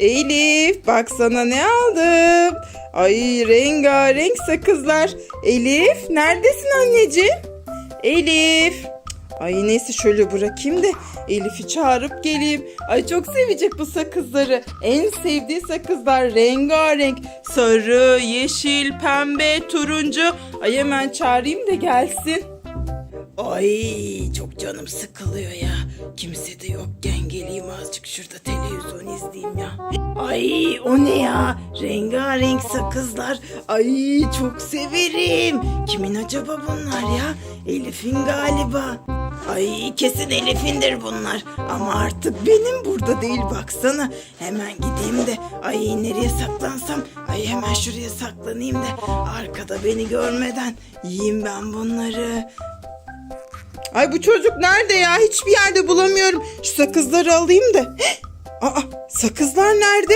Elif bak sana ne aldım. Ay rengarenk sakızlar. Elif neredesin anneciğim? Elif. Ay neyse şöyle bırakayım da Elif'i çağırıp geleyim. Ay çok sevecek bu sakızları. En sevdiği sakızlar rengarenk. Sarı, yeşil, pembe, turuncu. Ay hemen çağırayım da gelsin. Ay çok canım sıkılıyor ya. Kimse de yokken geleyim azıcık şurada televizyon izleyeyim ya. Ay o ne ya? Rengarenk sakızlar. Ay çok severim. Kimin acaba bunlar ya? Elif'in galiba. Ay kesin Elif'indir bunlar. Ama artık benim burada değil baksana. Hemen gideyim de ay nereye saklansam. Ay hemen şuraya saklanayım da arkada beni görmeden yiyeyim ben bunları. Ay bu çocuk nerede ya? Hiçbir yerde bulamıyorum. Şu sakızları alayım da. Aa sakızlar nerede?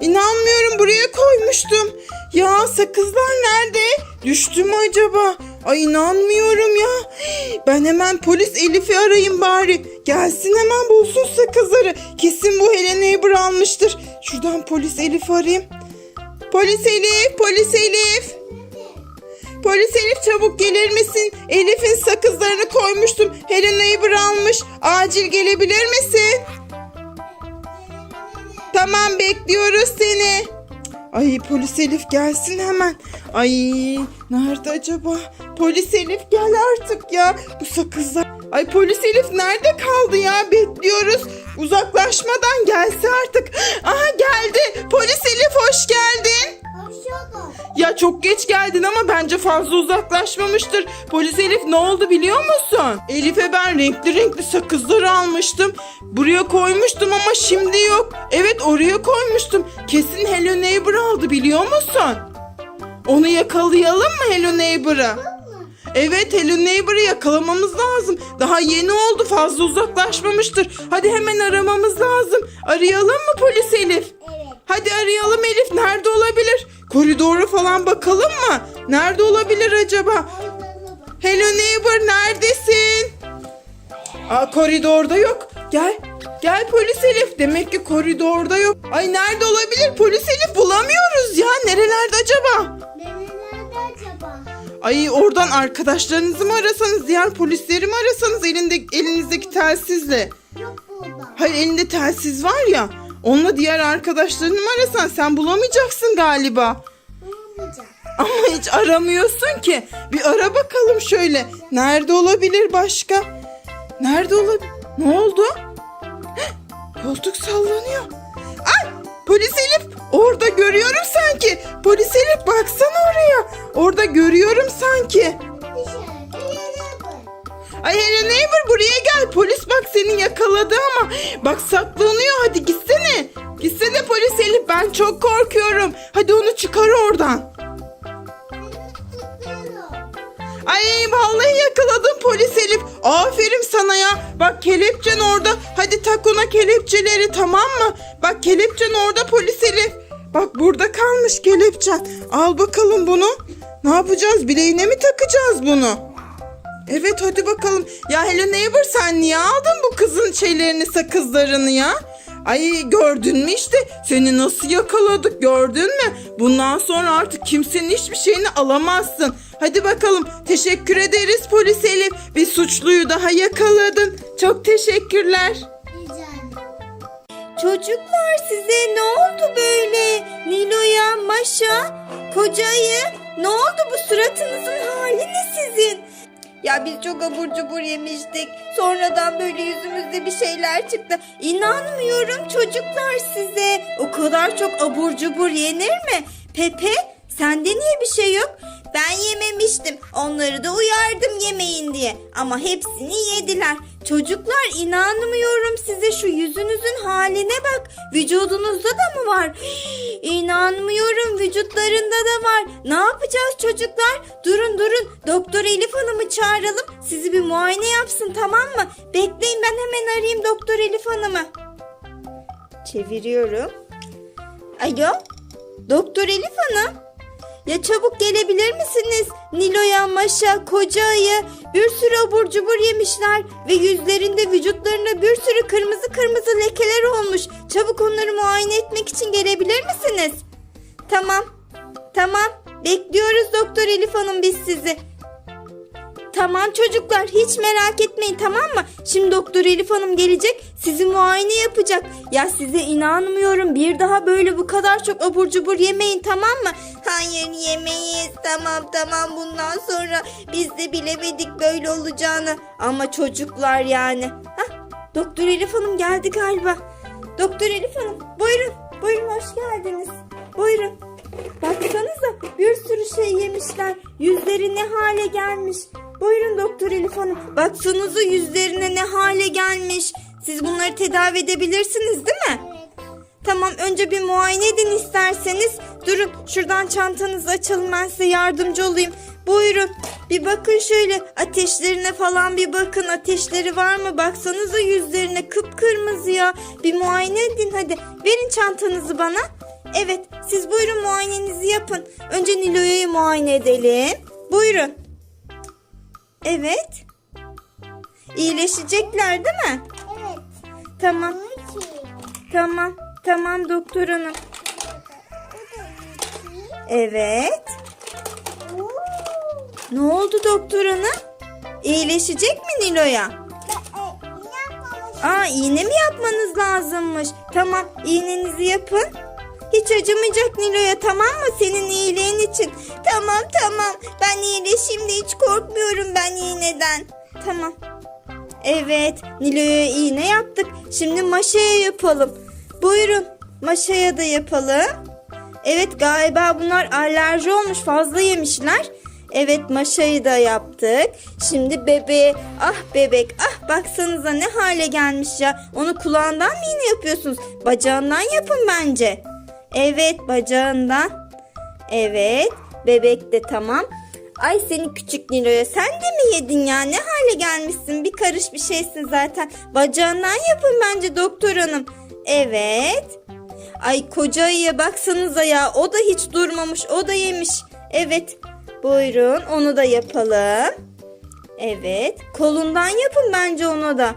İnanmıyorum buraya koymuştum. Ya sakızlar nerede? Düştü mü acaba? Ay inanmıyorum ya. Ben hemen polis Elif'i arayayım bari. Gelsin hemen bulsun sakızları. Kesin bu Helen Neighbor almıştır. Şuradan polis Elif'i arayayım. Polis Elif, polis Elif. Polis Elif çabuk gelir misin? Elif'in sakızlarını koymuştum. Helen Neighbor almış. Acil gelebilir misin? Tamam bekliyoruz seni. Ay polis Elif gelsin hemen. Ay nerede acaba? Polis Elif gel artık ya. Bu sakızlar. Ay polis Elif nerede kaldı ya? Bekliyoruz. Uzaklaşmadan gelse artık. Aha geldi. Polis Elif hoş geldin. Bence fazla uzaklaşmamıştır. Polis Elif ne oldu biliyor musun? Elif'e ben renkli renkli sakızları almıştım. Buraya koymuştum ama şimdi yok. Evet oraya koymuştum. Kesin Hello Neighbor aldı biliyor musun? Onu yakalayalım mı Hello Neighbor'ı? Evet Hello Neighbor'ı yakalamamız lazım. Daha yeni oldu fazla uzaklaşmamıştır. Hadi hemen aramamız lazım. Arayalım mı polis Elif? Evet. Hadi arayalım Elif. Nerede olabilir? Koridora falan bakalım mı? Nerede olabilir acaba? Hello neighbor neredesin? Aa koridorda yok. Gel. Gel polis Elif. Demek ki koridorda yok. Ay nerede olabilir? Polis Elif bulamıyoruz ya. Nerelerde acaba? Nerelerde acaba? Ay oradan arkadaşlarınızı mı arasanız, diğer polisleri mi arasanız elinde elinizdeki telsizle? Yok burada. Hayır elinde telsiz var ya. Onunla diğer arkadaşlarını mı arasan sen bulamayacaksın galiba. Bulmayacağım. Ama hiç aramıyorsun ki. Bir ara bakalım şöyle. Nerede olabilir başka? Nerede olabilir? Ne oldu? Heh, koltuk sallanıyor. Ay polis Elif orada görüyorum sanki. Polis Elif baksana oraya. Orada görüyorum sanki. Ay Hello Neighbor buraya gel. Polis bak seni yakaladı ama. Bak saklanıyor hadi gitsene. Gitsene polis Elif ben çok korkuyorum. Hadi onu çıkar oradan. Ay vallahi yakaladım polis Elif. Aferin sana ya. Bak kelepçen orada. Hadi tak ona kelepçeleri tamam mı? Bak kelepçen orada polis Elif. Bak burada kalmış kelepçen. Al bakalım bunu. Ne yapacağız? Bileğine mi takacağız bunu? Evet hadi bakalım. Ya Hello Neighbor sen niye aldın bu kızın şeylerini sakızlarını ya? Ay gördün mü işte seni nasıl yakaladık gördün mü? Bundan sonra artık kimsenin hiçbir şeyini alamazsın. Hadi bakalım teşekkür ederiz polis Elif. Bir suçluyu daha yakaladın. Çok teşekkürler. Çocuklar size ne oldu böyle? Nilo'ya, Maşa, kocayı ne oldu Ya biz çok abur cubur yemiştik. Sonradan böyle yüzümüzde bir şeyler çıktı. İnanmıyorum çocuklar size. O kadar çok abur cubur yenir mi? Pepe sende niye bir şey yok? Ben yememiştim. Onları da uyardım yemeyin diye. Ama hepsini yediler. Çocuklar inanmıyorum size şu yüzünüzün haline bak. Vücudunuzda da mı var? İnanmıyorum vücutlarında da var. Ne yapacağız çocuklar? Durun durun. Doktor Elif Hanım'ı çağıralım. Sizi bir muayene yapsın tamam mı? Bekleyin ben hemen arayayım Doktor Elif Hanım'ı. Çeviriyorum. Alo. Doktor Elif Hanım. Ya çabuk gelebilir misiniz? Nilo'ya, Maşa, koca ayı bir sürü abur cubur yemişler ve yüzlerinde vücutlarında bir sürü kırmızı kırmızı lekeler olmuş. Çabuk onları muayene etmek için gelebilir misiniz? Tamam. Tamam. Bekliyoruz Doktor Elif Hanım biz sizi. Tamam çocuklar hiç merak etmeyin tamam mı? Şimdi Doktor Elif Hanım gelecek sizi muayene yapacak. Ya size inanmıyorum bir daha böyle bu kadar çok abur cubur yemeyin tamam mı? Hayır yemeyiz tamam tamam bundan sonra biz de bilemedik böyle olacağını. Ama çocuklar yani. Hah, Doktor Elif Hanım geldi galiba. Doktor Elif Hanım buyurun buyurun hoş geldiniz. Buyurun. Baksanıza bir sürü şey yemişler. Yüzleri ne hale gelmiş. Buyurun Doktor Elif Hanım. Baksanıza yüzlerine ne hale gelmiş. Siz bunları tedavi edebilirsiniz değil mi? Tamam önce bir muayene edin isterseniz. Durun şuradan çantanızı açalım ben size yardımcı olayım. Buyurun bir bakın şöyle ateşlerine falan bir bakın ateşleri var mı? Baksanıza yüzlerine kıpkırmızı ya. Bir muayene edin hadi. Verin çantanızı bana. Evet siz buyurun muayenenizi yapın. Önce Nilo'yu muayene edelim. Buyurun. Evet. İyileşecekler değil mi? Evet. Tamam. Tamam. Tamam doktor hanım. Evet. Ne oldu doktor hanım? İyileşecek mi Nilo'ya? E. Aa iğne mi yapmanız lazımmış? Tamam iğnenizi yapın. Hiç acımayacak Nilo'ya tamam mı? Senin iyiliğin için. Tamam tamam. Ben iyileşeyim de hiç korkmuyorum ben iğneden. Tamam. Evet Nilo'ya iğne yaptık. Şimdi Maşa'ya yapalım. Buyurun Maşa'ya da yapalım. Evet galiba bunlar alerji olmuş fazla yemişler. Evet maşayı da yaptık. Şimdi bebeğe ah bebek ah baksanıza ne hale gelmiş ya. Onu kulağından mı iğne yapıyorsunuz? Bacağından yapın bence. Evet bacağından. Evet bebek de tamam. Ay seni küçük Nilo'ya sen de mi yedin ya? Ne hale gelmişsin? Bir karış bir şeysin zaten. Bacağından yapın bence doktor hanım. Evet. Ay koca ayıya baksanıza ya. O da hiç durmamış. O da yemiş. Evet. Buyurun onu da yapalım. Evet. Kolundan yapın bence onu da.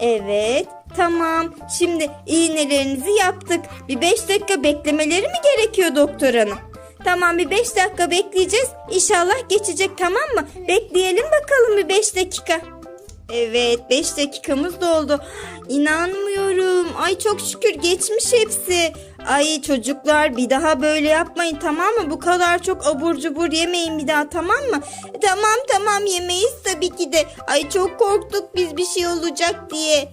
Evet. Tamam. Şimdi iğnelerinizi yaptık. Bir 5 dakika beklemeleri mi gerekiyor doktor hanım? Tamam bir 5 dakika bekleyeceğiz. İnşallah geçecek tamam mı? Bekleyelim bakalım bir 5 dakika. Evet 5 dakikamız doldu. İnanmıyorum. Ay çok şükür geçmiş hepsi. Ay çocuklar bir daha böyle yapmayın tamam mı? Bu kadar çok abur cubur yemeyin bir daha tamam mı? Tamam tamam yemeyiz tabii ki de. Ay çok korktuk biz bir şey olacak diye.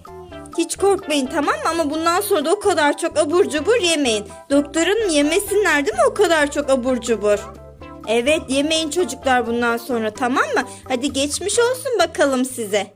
Hiç korkmayın tamam mı? Ama bundan sonra da o kadar çok abur cubur yemeyin. Doktorun yemesinler değil mi o kadar çok abur cubur? Evet yemeyin çocuklar bundan sonra tamam mı? Hadi geçmiş olsun bakalım size.